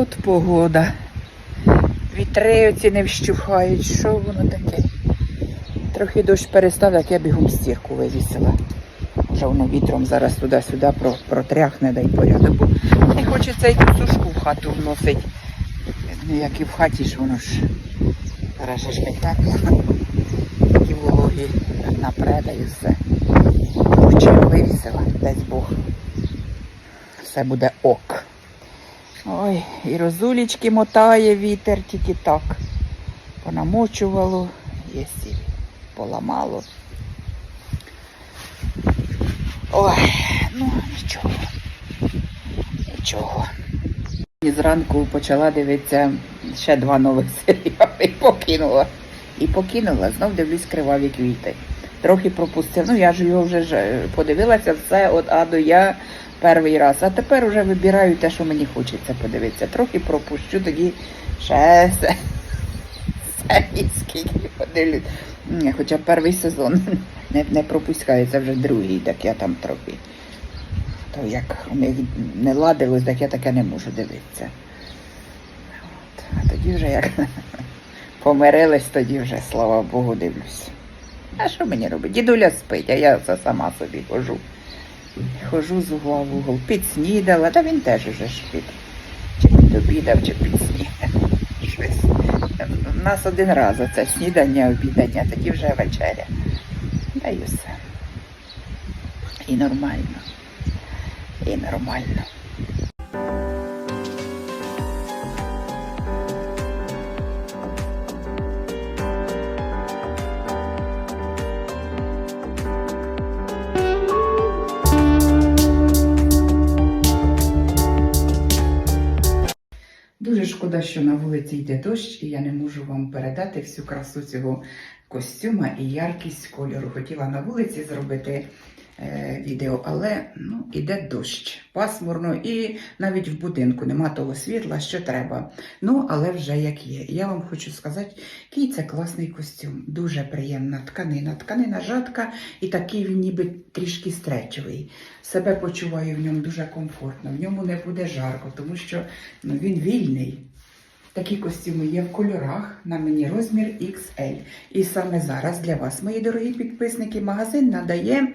От погода. Вітри оці не вщухають. Що воно таке? Трохи дощ перестав, як я бігом стірку вивісила. Вже воно вітром зараз туди-сюди про- протряхне, дай порядок. Бо не хочеться й сушку в хату вносить. Ну, як і в хаті ж воно ж. Зараз ж тепло. Такі вологі напреда і все. Хоче вивісила, десь Бог. Все буде ок. Ой, і розулічки мотає вітер тільки так. Понамочувало, єсі поламало. Ой, ну нічого. Нічого. І зранку почала дивитися ще два нових серіали і покинула. І покинула, знов дивлюсь криваві квіти. Трохи пропустив. Ну я ж його вже е, подивилася все від А до Я перший раз. А тепер вже вибираю те, що мені хочеться подивитися. Трохи пропущу, тоді ще се- серії скільки подивлюсь. Ні, Хоча перший сезон не, не пропускається вже другий, так я там трохи. То як у них не ладилось, так я таке не можу дивитися. От. А тоді вже як помирились, тоді вже, слава Богу, дивлюсь. А що мені робити? Дідуля спить, а я це сама собі хожу. Хожу з угла в угол. Підснідала, та він теж уже спить. Чи підобідав, чи підснідав. Щось. У нас один раз оце снідання, обідання, тоді вже вечеря. Та й все. І нормально. І нормально. Шкода, що на вулиці йде дощ, і я не можу вам передати всю красу цього костюма і яркість кольору. Хотіла на вулиці зробити е, відео, але ну, іде дощ, пасмурно, і навіть в будинку нема того світла, що треба. Ну, але вже як є. Я вам хочу сказати, який це класний костюм. Дуже приємна тканина. Тканина жадка і такий він ніби трішки стречовий. Себе почуваю в ньому дуже комфортно, в ньому не буде жарко, тому що ну, він вільний. Такі костюми є в кольорах, на мені розмір XL. І саме зараз для вас, мої дорогі підписники, магазин надає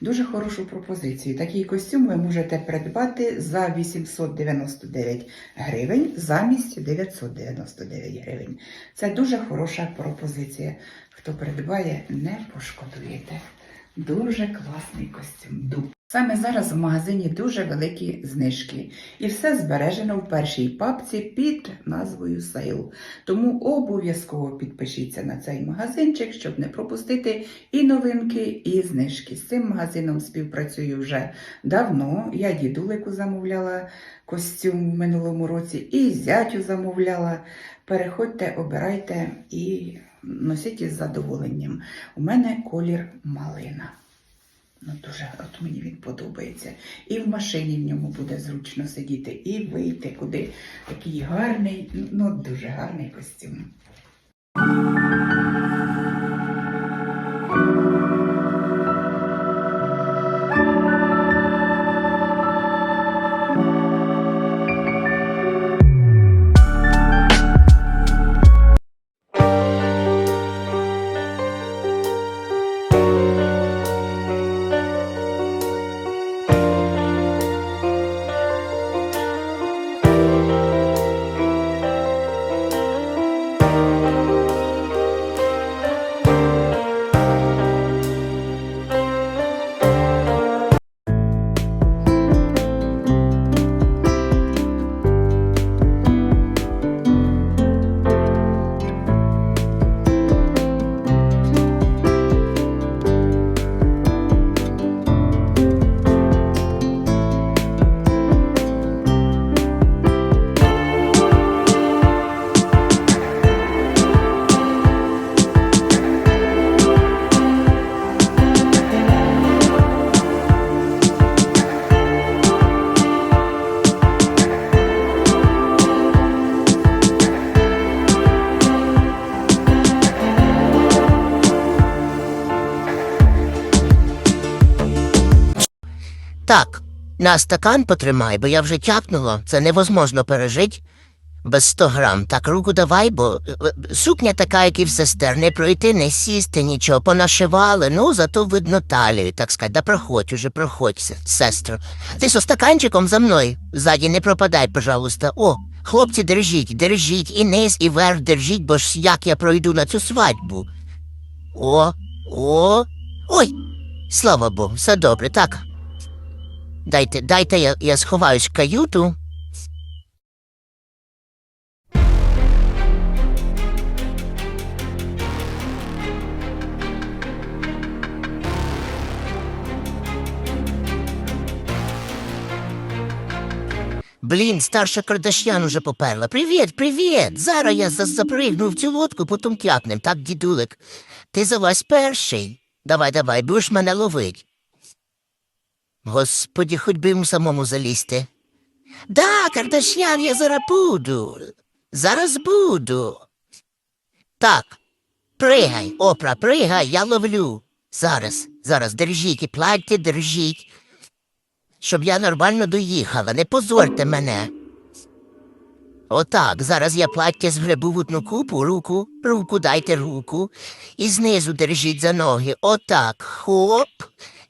дуже хорошу пропозицію. Такий костюм ви можете придбати за 899 гривень замість 999 гривень. Це дуже хороша пропозиція. Хто придбає, не пошкодуєте. Дуже класний костюм. Саме зараз в магазині дуже великі знижки. І все збережено в першій папці під назвою Сейл. Тому обов'язково підпишіться на цей магазинчик, щоб не пропустити і новинки, і знижки. З цим магазином співпрацюю вже давно. Я дідулику замовляла костюм в минулому році, і зятю замовляла. Переходьте, обирайте і носіть із задоволенням. У мене колір малина. Ну, дуже от мені він подобається. І в машині в ньому буде зручно сидіти, і вийти куди. Такий гарний, ну дуже гарний костюм. На стакан потримай, бо я вже тяпнула. Це невозможно пережити без 100 грам. Так, руку давай, бо е, е, сукня така, як і в сестер, не пройти, не сісти, нічого, понашивали, ну, зато видно талію, так сказати. Да проходь уже, проходь, се- сестро. Ти со стаканчиком за мною. Ззаді не пропадай, пожалуйста. О, хлопці, держіть, держіть, і низ, і верх держіть, бо ж як я пройду на цю свадьбу. О, о, ой, слава Богу, все добре, так. Дайте, дайте я, я сховаюсь в каюту. Блін, старша Кардашян уже поперла. Привіт, привіт! Зараз я за- запригну в цю лодку, потім кляпнем, так, дідулик. Ти за вас перший. Давай, давай, будеш мене ловить. Господі, хоч би йому самому залізти. Да, Кардашян, я зараз буду. Зараз буду. Так, пригай, опра, пригай, я ловлю. Зараз, зараз, держіть і платьте, держіть щоб я нормально доїхала, не позорте мене. Отак, зараз я плаття згребу в одну купу, руку, руку дайте руку, і знизу держіть за ноги. Отак, хоп.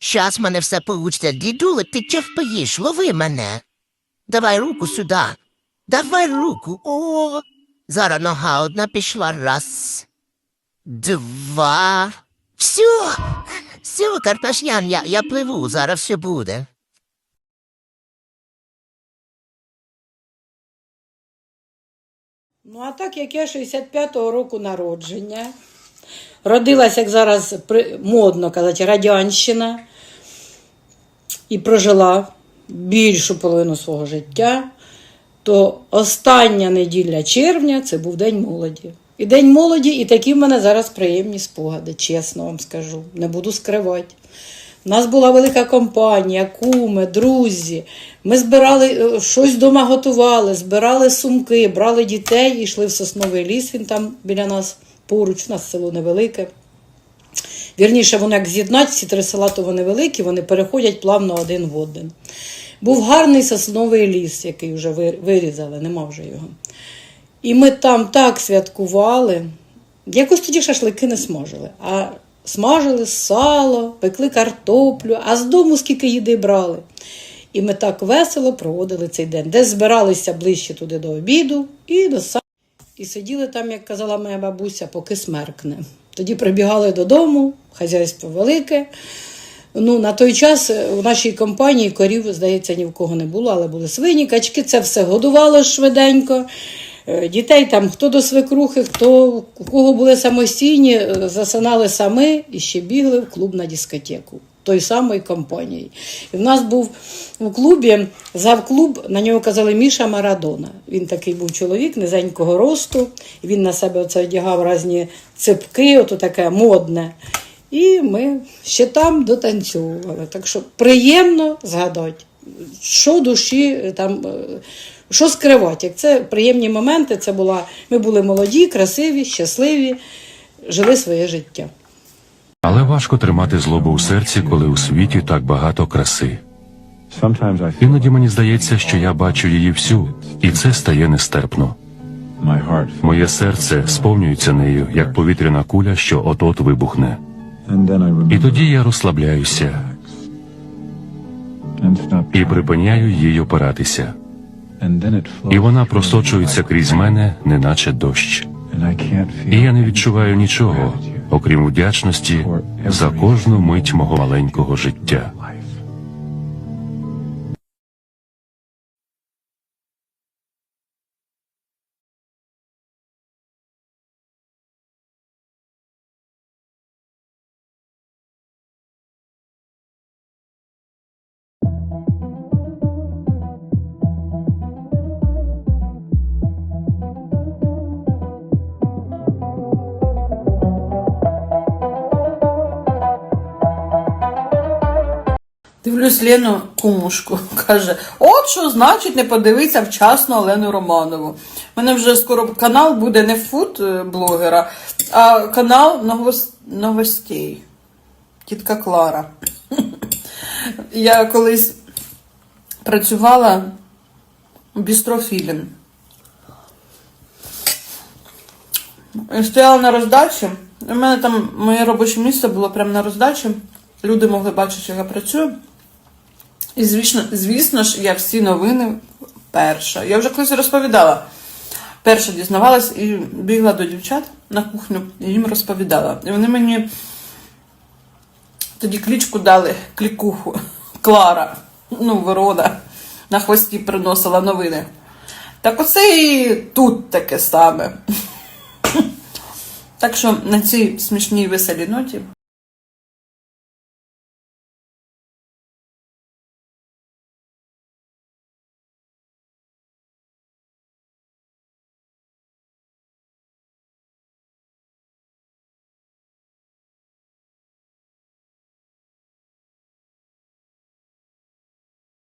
Щас мене все получиться. Дідулик, ти чого впоїш? Лови мене. Давай руку сюди. Давай руку. О. Зараз нога одна пішла. Раз. Два. Все. Все, Карташнян, я, я пливу, зараз все буде. Ну, а так як я 65-го року народження, родилась, як зараз при- модно казати, радянщина, і прожила більшу половину свого життя, то остання неділя червня це був День молоді. І День молоді, і такі в мене зараз приємні спогади, чесно вам скажу, не буду скривати. У нас була велика компанія, куми, друзі. Ми збирали е, щось вдома готували, збирали сумки, брали дітей і йшли в сосновий ліс. Він там біля нас поруч, у нас село невелике. Вірніше, вони як з'єднать, ці три села, то вони великі, вони переходять плавно один в один. Був гарний сосновий ліс, який вже вирізали, нема вже його. І ми там так святкували. Якось тоді шашлики не смажили, а смажили сало, пекли картоплю, а з дому скільки їди брали. І ми так весело проводили цей день, де збиралися ближче туди до обіду і до сам. І сиділи там, як казала моя бабуся, поки смеркне. Тоді прибігали додому, хазяйство велике. Ну, на той час у нашій компанії корів, здається, ні в кого не було, але були свині, качки, це все годувало швиденько. Е, Дітей там хто до свекрухи, хто у кого були самостійні, е, засинали самі і ще бігли в клуб на дискотеку. Той самої компанії. І в нас був у клубі завклуб, на нього казали Міша Марадона. Він такий був чоловік низенького росту, він на себе оце одягав різні цепки, ото таке модне. І ми ще там дотанцьовували. Так що приємно згадати, що душі е, там, е, що скривати. Як це приємні моменти, це була, ми були молоді, красиві, щасливі, жили своє життя. Але важко тримати злобу у серці, коли у світі так багато краси. Іноді мені здається, що я бачу її всю, і це стає нестерпно. Моє серце сповнюється нею, як повітряна куля, що от-от вибухне. І тоді я розслабляюся і припиняю їй опиратися. І вона просочується крізь мене, неначе дощ. І я не відчуваю нічого, окрім вдячності за кожну мить мого маленького життя. Дивлюсь Лену кумушку, каже: от що значить не подивитися вчасно Олену Романову. У мене вже скоро канал буде не фуд е, а канал новос- новостей. Тітка Клара. Я колись працювала у бістрофілін. Стояла на роздачі. У мене там моє робоче місце було прямо на роздачі. Люди могли бачити, як я працюю. І звісно, звісно ж, я всі новини перша. Я вже колись розповідала. Перша дізнавалась і бігла до дівчат на кухню і їм розповідала. І вони мені тоді клічку дали клікуху Клара, ну, ворона, на хвості приносила новини. Так оце і тут таке саме. Так що на цій смішній веселій ноті